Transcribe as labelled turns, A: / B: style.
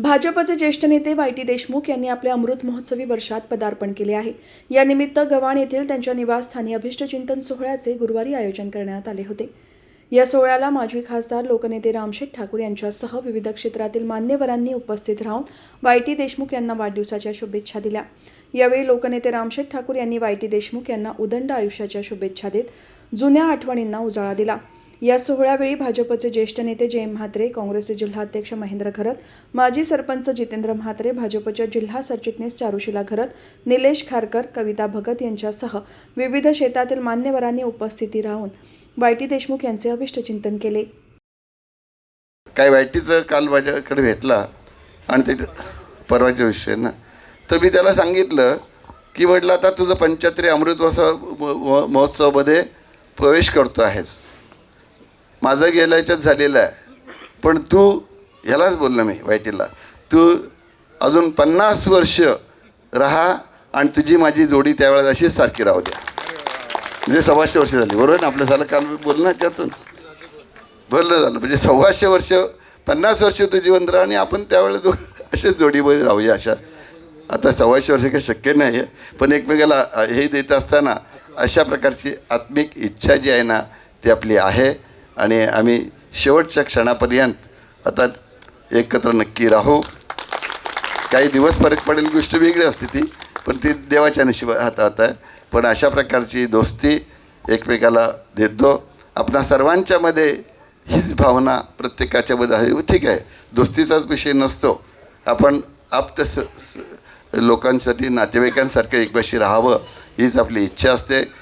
A: भाजपचे ज्येष्ठ नेते वाय टी देशमुख यांनी आपल्या अमृत महोत्सवी वर्षात पदार्पण केले आहे. यानिमित्त गव्हाण येथील त्यांच्या निवासस्थानी अभिष्टचिंतन सोहळ्याचे गुरुवारी आयोजन करण्यात आले होते. या सोहळ्याला माजी खासदार लोकनेते रामशेठ ठाकूर यांच्यासह विविध क्षेत्रातील मान्यवरांनी उपस्थित राहून वाय टी देशमुख यांना वाढदिवसाच्या शुभेच्छा दिल्या. यावेळी लोकनेते रामशेठ ठाकूर यांनी वाय टी देशमुख यांना उदंड आयुष्याच्या शुभेच्छा देत जुन्या आठवणींना उजाळा दिला. या सोहळ्यावेळी भाजपचे ज्येष्ठ नेते जयंत म्हात्रे काँग्रेसचे जिल्हाध्यक्ष महेंद्र घरत माजी सरपंच जितेंद्र म्हात्रे भाजपच्या जिल्हा सरचिटणीस चारुशिला घरत निलेश खारकर कविता भगत यांच्यासह विविध क्षेत्रातील मान्यवरांनी उपस्थिती राहून वाय टी देशमुख यांचे अभिष्टचिंतन केले.
B: काय वायटीचं काल माझ्याकडे भेटला आणि ते परवाच्या विषय ना. तर मी त्याला सांगितलं की म्हटलं आता तुझं पंच्याहत्तरी अमृतोत्सव म- म- महोत्सवामध्ये प्रवेश करतो आहेस. माझं गेल्याच्यात झालेलं आहे. पण तू ह्यालाच बोललो मी वाईटीला. तू अजून पन्नास वर्ष राहा आणि तुझी माझी जोडी त्यावेळेस अशीच सारखी राहू द्या. म्हणजे सव्वाशे वर्ष झाली. बरोबर ना? आपलं झालं काल बोलणं त्यातून बोललं झालं. म्हणजे सव्वाशे वर्ष पन्नास वर्ष तू जिवंत राहा आणि आपण त्यावेळेला दो असेच जोडीमध्ये राहूया अशा. आता सव्वाशे वर्ष काही शक्य नाही आहे पण एकमेकाला हे देत असताना अशा प्रकारची आत्मिक इच्छा जी आहे ना ती आपली आहे. आणि आम्ही शेवटच्या क्षणापर्यंत आता एकत्र नक्की राहू. काही दिवस फरक पडेल गोष्ट वेगळी असते ती पण ती देवाच्या नशिबा हातात आहे. पण अशा प्रकारची दोस्ती एकमेकाला देतो. आपणा सर्वांच्यामध्ये हीच भावना प्रत्येकाच्यामध्ये आहे. हो, ठीक आहे. दोस्तीचाच विषय नसतो. आपण आप्त स स- लोकांसाठी नातेवाईकांसारखं एकमेकाशी राहावं हीच आपली इच्छा असते.